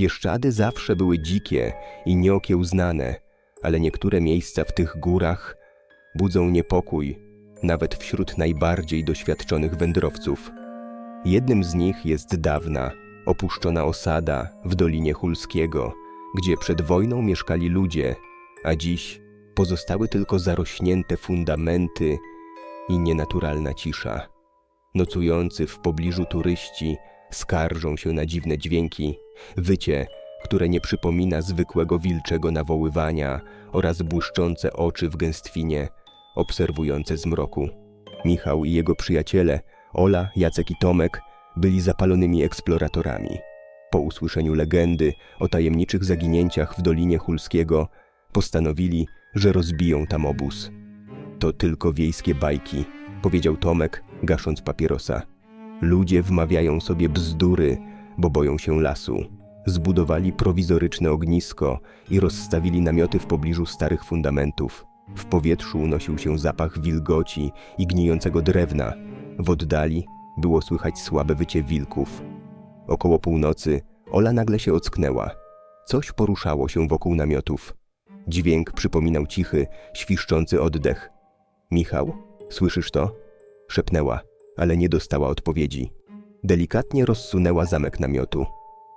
Bieszczady zawsze były dzikie i nieokiełznane, ale niektóre miejsca w tych górach budzą niepokój, nawet wśród najbardziej doświadczonych wędrowców. Jednym z nich jest dawna, opuszczona osada w Dolinie Hulskiego, gdzie przed wojną mieszkali ludzie, a dziś pozostały tylko zarośnięte fundamenty i nienaturalna cisza. Nocujący w pobliżu turyści skarżą się na dziwne dźwięki, wycie, które nie przypomina zwykłego wilczego nawoływania oraz błyszczące oczy w gęstwinie, obserwujące z mroku. Michał i jego przyjaciele, Ola, Jacek i Tomek, byli zapalonymi eksploratorami. Po usłyszeniu legendy o tajemniczych zaginięciach w Dolinie Hulskiego, postanowili, że rozbiją tam obóz. To tylko wiejskie bajki, powiedział Tomek, gasząc papierosa. Ludzie wmawiają sobie bzdury, bo boją się lasu. Zbudowali prowizoryczne ognisko i rozstawili namioty w pobliżu starych fundamentów. W powietrzu unosił się zapach wilgoci i gnijącego drewna. W oddali było słychać słabe wycie wilków. Około północy Ola nagle się ocknęła. Coś poruszało się wokół namiotów. Dźwięk przypominał cichy, świszczący oddech. Michał, słyszysz to? Szepnęła, ale nie dostała odpowiedzi. Delikatnie rozsunęła zamek namiotu.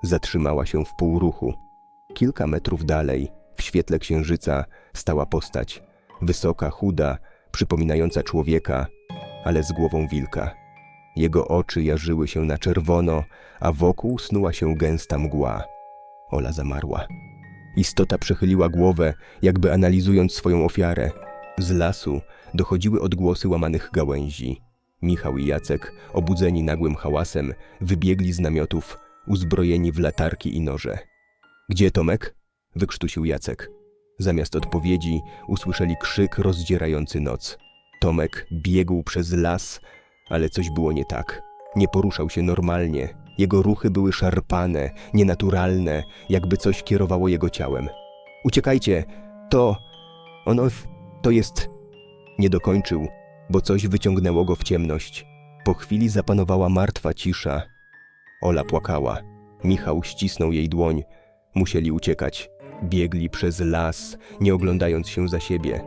Zatrzymała się w półruchu. Kilka metrów dalej, w świetle księżyca, stała postać. Wysoka, chuda, przypominająca człowieka, ale z głową wilka. Jego oczy jarzyły się na czerwono, a wokół snuła się gęsta mgła. Ola zamarła. Istota przechyliła głowę, jakby analizując swoją ofiarę. Z lasu dochodziły odgłosy łamanych gałęzi. Michał i Jacek, obudzeni nagłym hałasem, wybiegli z namiotów, uzbrojeni w latarki i noże. Gdzie Tomek? wykrztusił Jacek. Zamiast odpowiedzi usłyszeli krzyk rozdzierający noc. Tomek biegł przez las, ale coś było nie tak. Nie poruszał się normalnie. Jego ruchy były szarpane, nienaturalne, jakby coś kierowało jego ciałem. Uciekajcie! To. Ono. To jest. Nie dokończył, bo coś wyciągnęło go w ciemność. Po chwili zapanowała martwa cisza. Ola płakała. Michał ścisnął jej dłoń. Musieli uciekać. Biegli przez las, nie oglądając się za siebie.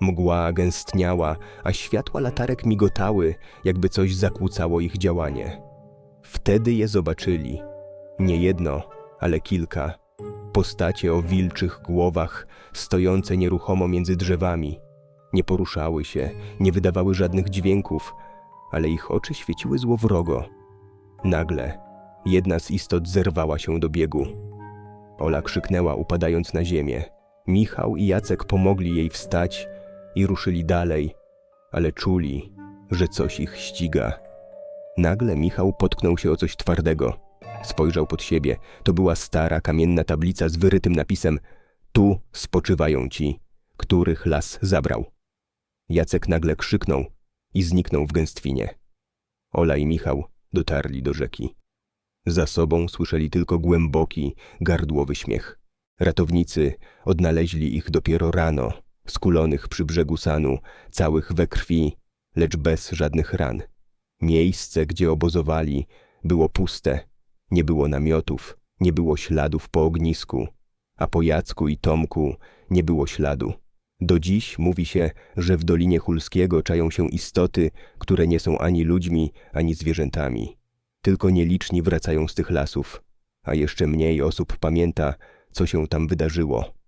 Mgła gęstniała, a światła latarek migotały, jakby coś zakłócało ich działanie. Wtedy je zobaczyli. Nie jedno, ale kilka. Postacie o wilczych głowach, stojące nieruchomo między drzewami. Nie poruszały się, nie wydawały żadnych dźwięków, ale ich oczy świeciły złowrogo. Nagle jedna z istot zerwała się do biegu. Ola krzyknęła, upadając na ziemię. Michał i Jacek pomogli jej wstać i ruszyli dalej, ale czuli, że coś ich ściga. Nagle Michał potknął się o coś twardego. Spojrzał pod siebie. To była stara, kamienna tablica z wyrytym napisem Tu spoczywają ci, których las zabrał. Jacek nagle krzyknął i zniknął w gęstwinie. Ola i Michał dotarli do rzeki. Za sobą słyszeli tylko głęboki, gardłowy śmiech. Ratownicy odnaleźli ich dopiero rano, skulonych przy brzegu sanu, całych we krwi, lecz bez żadnych ran. Miejsce, gdzie obozowali, było puste. Nie było namiotów, nie było śladów po ognisku, a po Jacku i Tomku nie było śladu. Do dziś mówi się, że w Dolinie Hulskiego czają się istoty, które nie są ani ludźmi, ani zwierzętami. Tylko nieliczni wracają z tych lasów, a jeszcze mniej osób pamięta, co się tam wydarzyło.